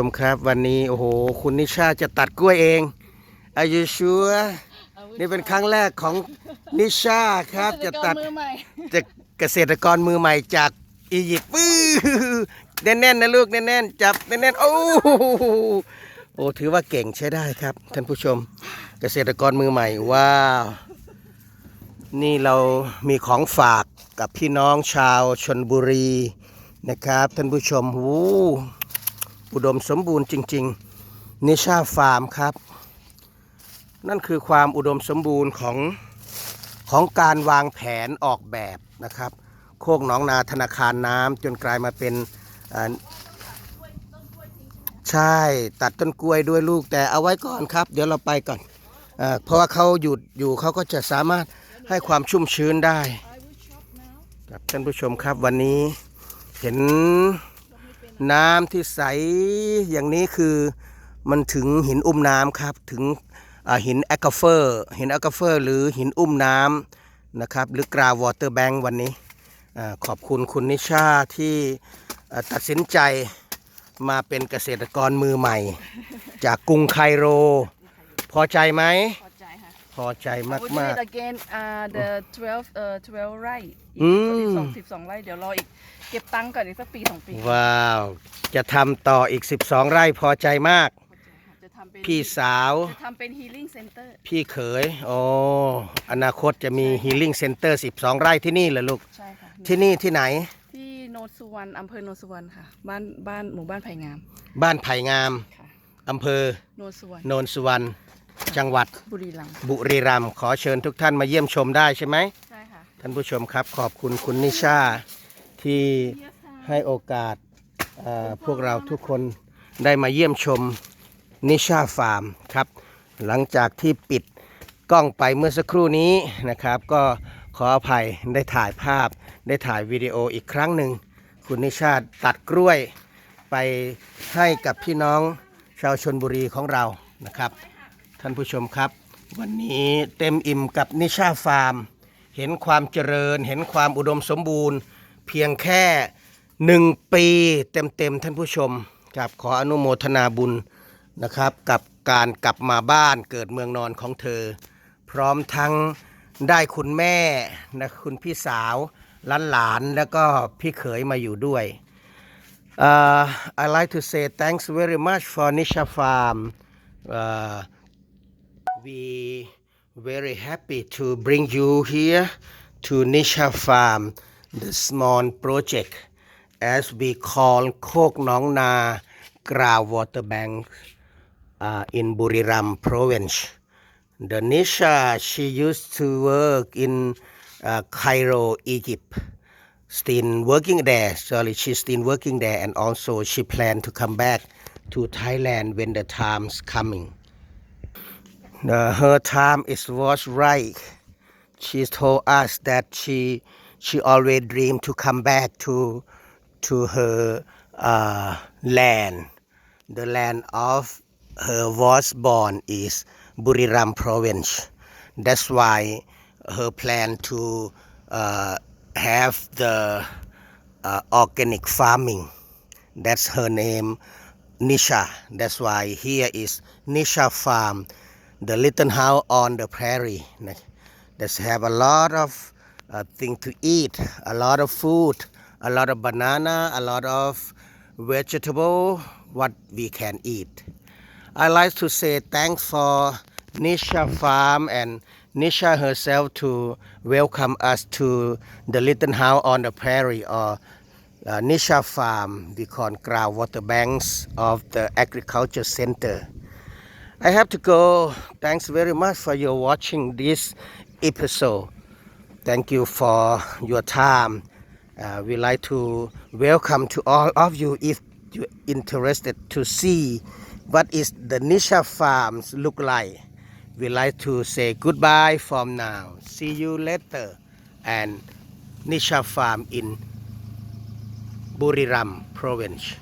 ชมครับวันนี้โอ้โหคุณนิชาจะตัดกล้วยเองอายุชัวนี่เป็นครั้งแรกของนิชาครับจะตัดมือใหม่จะเกษตรกรมือใหม่จากอียิปต์ปื้อแน่นๆนะลูกแน่นๆจับแน่นๆโอ้โหโอ้ถือว่าเก่งใช้ได้ครับท่านผู้ชม เกษตรกรมือใหม่ว้าวนี่เรามีของฝากกับพี่น้องชาวชนบุรีนะครับ ท่านผู้ชมหู อุดมสมบูรณ์จริง ๆ นิชาฟาร์มครับ นั่นคือความอุดมสมบูรณ์ของของการวางแผนออกแบบนะครับ โคกหนองนาธนาคารน้ำจนกลายมาเป็นใช่ตัดต้นกล้วยด้วยลูกแต่เอาไว้ก่อนครับ เดี๋ยวเราไปก่อนอเพราะว่าเขาหยุดอยู่เขาก็จะสามารถให้ความชุ่มชื้นได้ครับท่านผู้ชมครับวันนี้เห็น น้ำที่ใสอย่างนี้คือมันถึงหินอุ้มน้ำครับ ถึงหินแอคเฟอร์หินแอคเฟอร์หรือหินอุ้มน้ำนะครับ หรือกราวอเตอร์แบงค์วันนี้อขอบคุณคุณนิชาที่ตัดสินใจมาเป็นเกษตรกรมือใหม่ จากกรุงไคโร พอใจไหม พอใจค่ะพอใจ I will do มาก it again uh the 12 uh 12ไร่อีกอืมสองสิบสองไร่เดี๋ยวรออีกเก็บตังค์ก่อนอีกสักปีสองปีๆว้าว จะทำต่ออีก 12 ไร่พอใจมาก จะทำเป็นพี่สาว จะทำเป็น healing center พี่เขยโอ้อนาคตจะมี Healing Center 12 ไร่ที่นี่เหรอลูก ใช่ค่ะ ที่นี่ที่ไหน ที่โนนสุวรรณอำเภอโนนสุวรรณค่ะ บ้านบ้านหมู่บ้านไผ่งามบ้านไผ่งามค่ะ อำเภอโนนสุวรรณโนนสุวรรณ จังหวัดบุรีรัมย์บุรีรัมย์ขอเชิญทุกท่านมาเยี่ยมชมได้ใช่ไหมใช่ค่ะ ท่านผู้ชมครับ ขอบคุณคุณนิชาที่ให้โอกาสเอ่อพวกเราทุกคนได้มาเยี่ยมชมนิชาฟาร์มครับ หลังจากที่ปิดกล้องไปเมื่อสักครู่นี้นะครับ ก็ขออภัยได้ถ่ายภาพ ได้ถ่ายวิดีโออีกครั้งหนึ่ง คุณนิชาตัดกล้วยไปให้กับพี่น้องชาวชนบุรีของเรานะครับ ท่านผู้ชมครับ วันนี้เต็มอิ่มกับนิชาฟาร์ม เห็นความเจริญ เห็นความอุดมสมบูรณ์ เพียงแค่หนึ่งปีเต็มๆท่านผู้ชมครับขออนุโมทนาบุญนะครับ กับการกลับมาบ้านเกิดเมืองนอนของเธอ พร้อมทั้งได้คุณแม่นะคุณพี่สาวหลานแล้วก็พี่เขยมาอยู่ด้วย Uh, I like to say thanks very much for Nisha Farm. Uh, we very happy to bring you here to Nisha Farm, the small project, as we call Kok Nong Na Groundwater Bank uh, in Buriram province. The Nisha, she used to work in uh, Cairo, Egypt. Still working there, sorry, she's still working there, and also she plan to come back to Thailand when the time's coming. Uh, her time is was right. She told us that she she always dreamed to come back to to her uh, land. The land of her was born is Buriram province. That's why her plan to uh, have the uh, organic farming. That's her name, Nisha. That's why here is Nisha Farm, the little house on the prairie. That's have a lot of uh, thing to eat, a lot of food, a lot of banana, a lot of vegetable, what we can eat. I like to say thanks for Nisha Farm and Nisha herself to welcome us to the little house on the prairie or uh, Nisha Farm, we call groundwater banks of the agriculture center. I have to go. Thanks very much for your watching this episode. Thank you for your time. Uh, we like to welcome to all of you if you're interested to see what is the Nisha Farms look like. We like to say goodbye from now. See you later. And Nisha Farm in Buriram province.